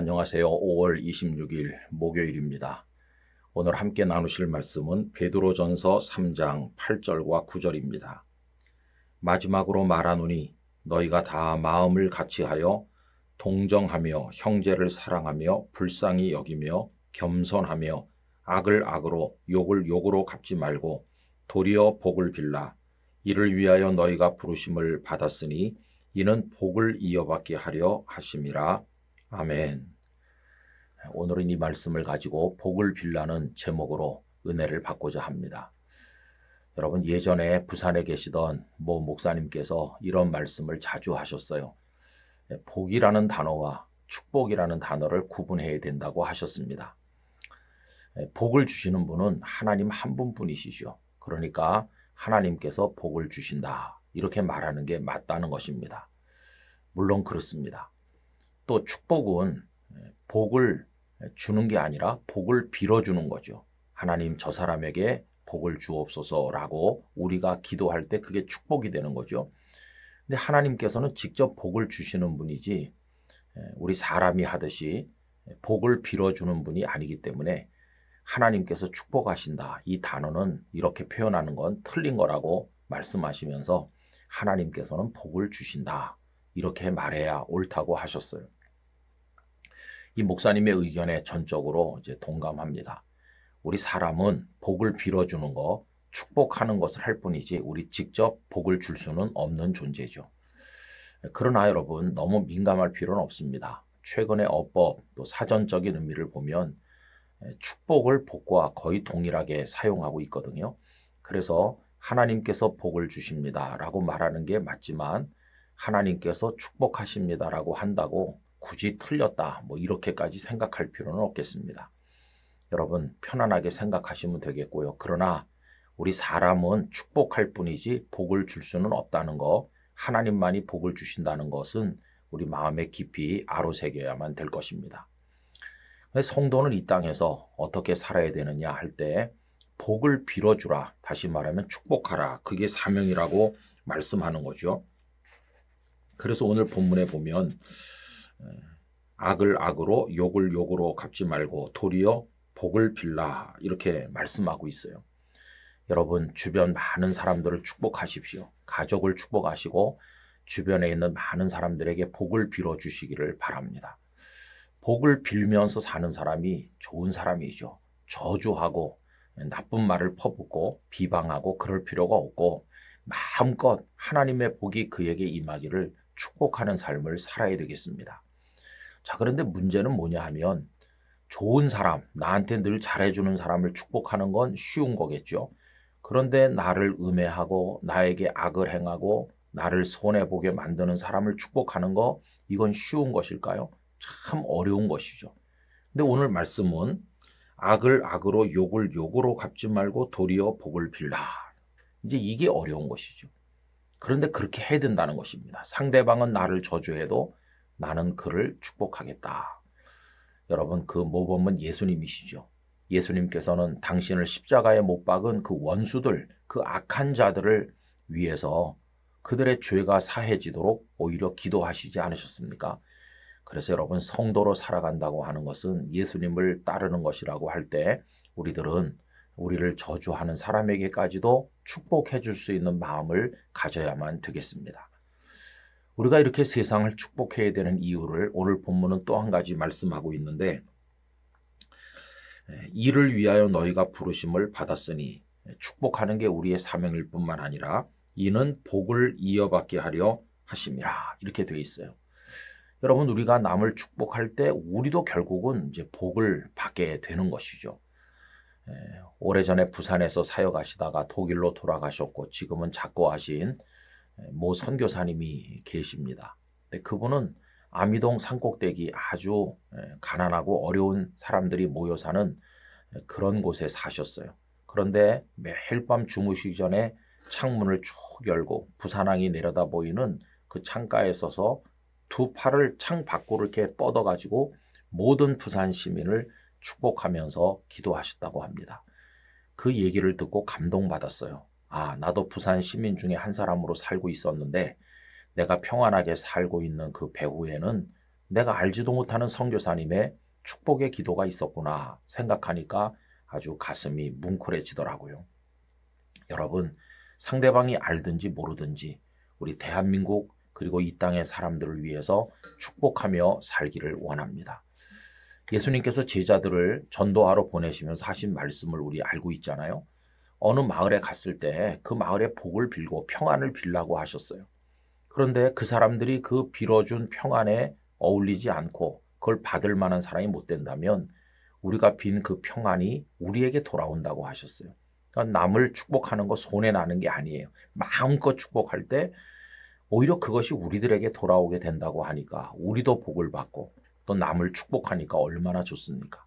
안녕하세요. 5월 26일 목요일입니다. 오늘 함께 나누실 말씀은 베드로전서 3장 8절과 9절입니다. 마지막으로 말하노니 너희가 다 마음을 같이하여 동정하며 형제를 사랑하며 불쌍히 여기며 겸손하며 악을 악으로 욕을 욕으로 갚지 말고 도리어 복을 빌라 이를 위하여 너희가 부르심을 받았으니 이는 복을 이어받게 하려 하심이라. 아멘. 오늘은 이 말씀을 가지고 복을 빌라는 제목으로 은혜를 받고자 합니다. 여러분 예전에 부산에 계시던 모 목사님께서 이런 말씀을 자주 하셨어요. 복이라는 단어와 축복이라는 단어를 구분해야 된다고 하셨습니다. 복을 주시는 분은 하나님 한 분뿐이시죠. 그러니까 하나님께서 복을 주신다. 이렇게 말하는 게 맞다는 것입니다. 물론 그렇습니다. 또 축복은 복을 주는 게 아니라 복을 빌어주는 거죠. 하나님 저 사람에게 복을 주옵소서라고 우리가 기도할 때 그게 축복이 되는 거죠. 근데 하나님께서는 직접 복을 주시는 분이지 우리 사람이 하듯이 복을 빌어주는 분이 아니기 때문에 하나님께서 축복하신다. 이 단어는 이렇게 표현하는 건 틀린 거라고 말씀하시면서 하나님께서는 복을 주신다. 이렇게 말해야 옳다고 하셨어요. 이 목사님의 의견에 전적으로 이제 동감합니다. 우리 사람은 복을 빌어주는 거, 축복하는 것을 할 뿐이지 우리 직접 복을 줄 수는 없는 존재죠. 그러나 여러분 너무 민감할 필요는 없습니다. 최근의 어법 또 사전적인 의미를 보면 축복을 복과 거의 동일하게 사용하고 있거든요. 그래서 하나님께서 복을 주십니다. 라고 말하는 게 맞지만 하나님께서 축복하십니다. 라고 한다고 굳이 틀렸다. 뭐 이렇게까지 생각할 필요는 없겠습니다. 여러분 편안하게 생각하시면 되겠고요. 그러나 우리 사람은 축복할 뿐이지 복을 줄 수는 없다는 거, 하나님만이 복을 주신다는 것은 우리 마음에 깊이 아로새겨야만 될 것입니다. 성도는 이 땅에서 어떻게 살아야 되느냐 할 때 복을 빌어주라. 다시 말하면 축복하라. 그게 사명이라고 말씀하는 거죠. 그래서 오늘 본문에 보면 악을 악으로 욕을 욕으로 갚지 말고 도리어 복을 빌라 이렇게 말씀하고 있어요. 여러분 주변 많은 사람들을 축복하십시오. 가족을 축복하시고 주변에 있는 많은 사람들에게 복을 빌어 주시기를 바랍니다. 복을 빌면서 사는 사람이 좋은 사람이죠. 저주하고 나쁜 말을 퍼붓고 비방하고 그럴 필요가 없고 마음껏 하나님의 복이 그에게 임하기를 축복하는 삶을 살아야 되겠습니다. 자, 그런데 문제는 뭐냐 하면 좋은 사람, 나한테 늘 잘해주는 사람을 축복하는 건 쉬운 거겠죠. 그런데 나를 음해하고 나에게 악을 행하고 나를 손해보게 만드는 사람을 축복하는 거 이건 쉬운 것일까요? 참 어려운 것이죠. 근데 오늘 말씀은 악을 악으로 욕을 욕으로 갚지 말고 도리어 복을 빌라. 이제 이게 어려운 것이죠. 그런데 그렇게 해야 된다는 것입니다. 상대방은 나를 저주해도 나는 그를 축복하겠다. 여러분 그 모범은 예수님이시죠. 예수님께서는 당신을 십자가에 못 박은 그 원수들, 그 악한 자들을 위해서 그들의 죄가 사해지도록 오히려 기도하시지 않으셨습니까? 그래서 여러분 성도로 살아간다고 하는 것은 예수님을 따르는 것이라고 할 때 우리들은 우리를 저주하는 사람에게까지도 축복해 줄 수 있는 마음을 가져야만 되겠습니다. 우리가 이렇게 세상을 축복해야 되는 이유를 오늘 본문은 또 한 가지 말씀하고 있는데 이를 위하여 너희가 부르심을 받았으니 축복하는 게 우리의 사명일 뿐만 아니라 이는 복을 이어받게 하려 하심이라 이렇게 되어 있어요. 여러분 우리가 남을 축복할 때 우리도 결국은 이제 복을 받게 되는 것이죠. 에, 오래전에 부산에서 사역하시다가 독일로 돌아가셨고 지금은 작고하신 모 선교사님이 계십니다. 근데 그분은 아미동 산꼭대기 아주 가난하고 어려운 사람들이 모여 사는 그런 곳에 사셨어요. 그런데 매일 밤 주무시기 전에 창문을 쭉 열고 부산항이 내려다 보이는 그 창가에 서서 두 팔을 창 밖으로 이렇게 뻗어가지고 모든 부산 시민을 축복하면서 기도하셨다고 합니다. 그 얘기를 듣고 감동받았어요. 아, 나도 부산 시민 중에 한 사람으로 살고 있었는데 내가 평안하게 살고 있는 그 배후에는 내가 알지도 못하는 선교사님의 축복의 기도가 있었구나 생각하니까 아주 가슴이 뭉클해지더라고요. 여러분, 상대방이 알든지 모르든지 우리 대한민국 그리고 이 땅의 사람들을 위해서 축복하며 살기를 원합니다. 예수님께서 제자들을 전도하러 보내시면서 하신 말씀을 우리 알고 있잖아요. 어느 마을에 갔을 때 그 마을에 복을 빌고 평안을 빌라고 하셨어요. 그런데 그 사람들이 그 빌어준 평안에 어울리지 않고 그걸 받을 만한 사람이 못 된다면 우리가 빈 그 평안이 우리에게 돌아온다고 하셨어요. 그러니까 남을 축복하는 거 손해 나는 게 아니에요. 마음껏 축복할 때 오히려 그것이 우리들에게 돌아오게 된다고 하니까 우리도 복을 받고 또 남을 축복하니까 얼마나 좋습니까?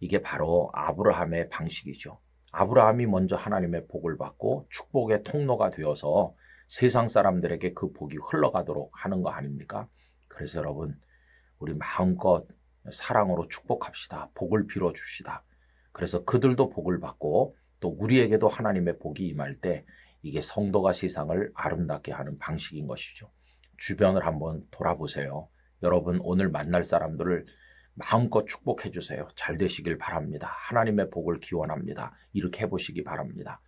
이게 바로 아브라함의 방식이죠. 아브라함이 먼저 하나님의 복을 받고 축복의 통로가 되어서 세상 사람들에게 그 복이 흘러가도록 하는 거 아닙니까? 그래서 여러분, 우리 마음껏 사랑으로 축복합시다. 복을 빌어줍시다. 그래서 그들도 복을 받고 또 우리에게도 하나님의 복이 임할 때 이게 성도가 세상을 아름답게 하는 방식인 것이죠. 주변을 한번 돌아보세요. 여러분 오늘 만날 사람들을 마음껏 축복해 주세요. 잘 되시길 바랍니다. 하나님의 복을 기원합니다. 이렇게 해보시기 바랍니다.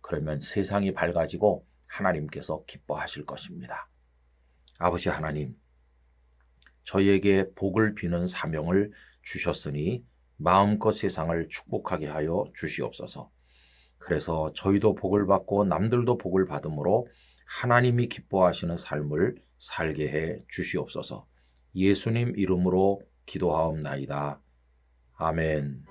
그러면 세상이 밝아지고 하나님께서 기뻐하실 것입니다. 아버지 하나님, 저희에게 복을 비는 사명을 주셨으니 마음껏 세상을 축복하게 하여 주시옵소서. 그래서 저희도 복을 받고 남들도 복을 받음으로 하나님이 기뻐하시는 삶을 살게 해 주시옵소서. 예수님 이름으로 기도하옵나이다. 아멘.